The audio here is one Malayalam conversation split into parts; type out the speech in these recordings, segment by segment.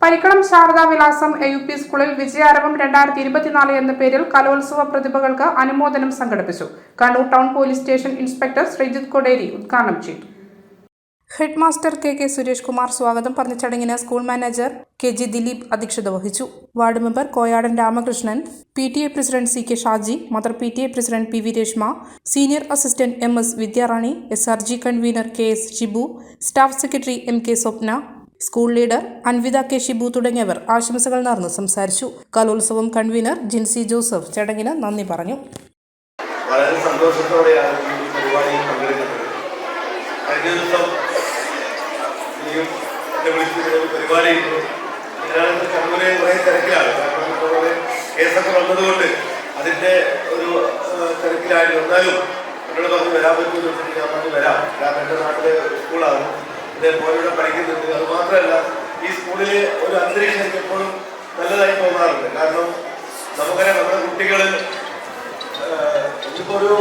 പരിക്കളം ശാരദാ വിലാസം എ യു പി സ്കൂളിൽ വിജയാരവം രണ്ടായിരത്തി ഇരുപത്തിനാല് എന്ന പേരിൽ കലോത്സവ പ്രതിഭകൾക്ക് അനുമോദനം സംഘടിപ്പിച്ചു. Kannur town police station inspector Sreejith Koderi ഉദ്ഘാടനം ചെയ്തു. Head master K K Suresh Kumar സ്വാഗതം പറഞ്ഞ ചടങ്ങിന് school manager K G Dileep അധ്യക്ഷത വഹിച്ചു. Ward member Koyadan Ramakrishnan P T A president C K Shaji mother P T A president P V Reshma senior assistant M S Vidyarani S R G convener K S Shibu staff secretary M K Swapna school leader Anvitha K Shibu തുടങ്ങിയവർ ആശംസകൾ നേർന്ന് സംസാരിച്ചു. കലോത്സവം കൺവീനർ ജിൻസി ജോസഫ് ചടങ്ങിന് നന്ദി പറഞ്ഞു. വളരെ സന്തോഷത്തോടെയാണ് ഈ പരിപാടിയിൽ പങ്കെടുക്കുന്നത്. കഴിഞ്ഞ ദിവസം പരിപാടി കണ്ണൂരെ കുറേ ഇതുപോലെ കേസൊക്കെ വന്നതുകൊണ്ട് അതിന്റെ ഒരു തിരക്കിലായിരുന്നു. എന്നാലും എന്നോട് പറഞ്ഞ് വരാൻ പറ്റുമെന്ന് വെച്ചിട്ട് ഞാൻ പറഞ്ഞ് വരാം. കാരണം എന്റെ നാട്ടിലെ സ്കൂളാണ്. മോനിവിടെ പഠിക്കുന്നുണ്ട്. അത് മാത്രമല്ല ഈ സ്കൂളിലെ ഒരു അന്തരീക്ഷം എപ്പോഴും നല്ലതായി തോന്നാറുണ്ട്. കാരണം നമുക്കറിയാം നമ്മുടെ കുട്ടികൾ ഇതിപ്പോ ഒരു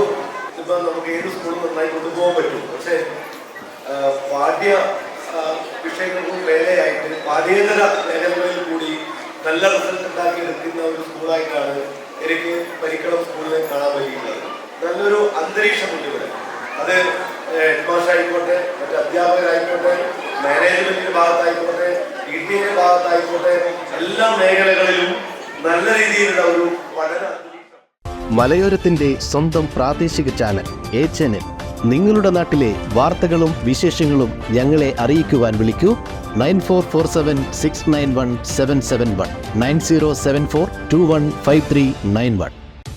ഇപ്പൊ നമുക്ക് ഏത് സ്കൂളും നന്നായി കൊണ്ടുപോകാൻ പറ്റും. പക്ഷേ പാഠ്യ വിഷയങ്ങൾക്കും മേലെയായിട്ട് പാഠ്യേതര മേഖലകളിൽ കൂടി നല്ല റിസൾട്ട് ഉണ്ടാക്കി എടുക്കുന്ന ഒരു സ്കൂളായിട്ടാണ് എനിക്ക് പരിക്കളം സ്കൂളിനെ കാണാൻ പറ്റിയിട്ടുള്ളത്. നല്ലൊരു അന്തരീക്ഷമുണ്ട് ഇവിടെ അത് ഹെഡ് മാസ്റ്റർ ആയിക്കോട്ടെ മറ്റ് അധ്യാപകരായിക്കോട്ടെ മാനേജ്മെന്റിന്റെ ഭാഗത്തായിക്കോട്ടെ പി ടി എന്റെ ഭാഗത്തായിക്കോട്ടെ എല്ലാ മേഖലകളിലും നല്ല രീതിയിലുള്ള ഒരു പഠന മലയോരത്തിന്റെ സ്വന്തം പ്രാദേശിക ചാനൽ എ ചാനൽ. നിങ്ങളുടെ നാട്ടിലെ വാർത്തകളും വിശേഷങ്ങളും ഞങ്ങളെ അറിയിക്കുവാൻ വിളിക്കൂ. Nine four four seven six nine one seven seven one. Nine zero seven four two one five three nine one.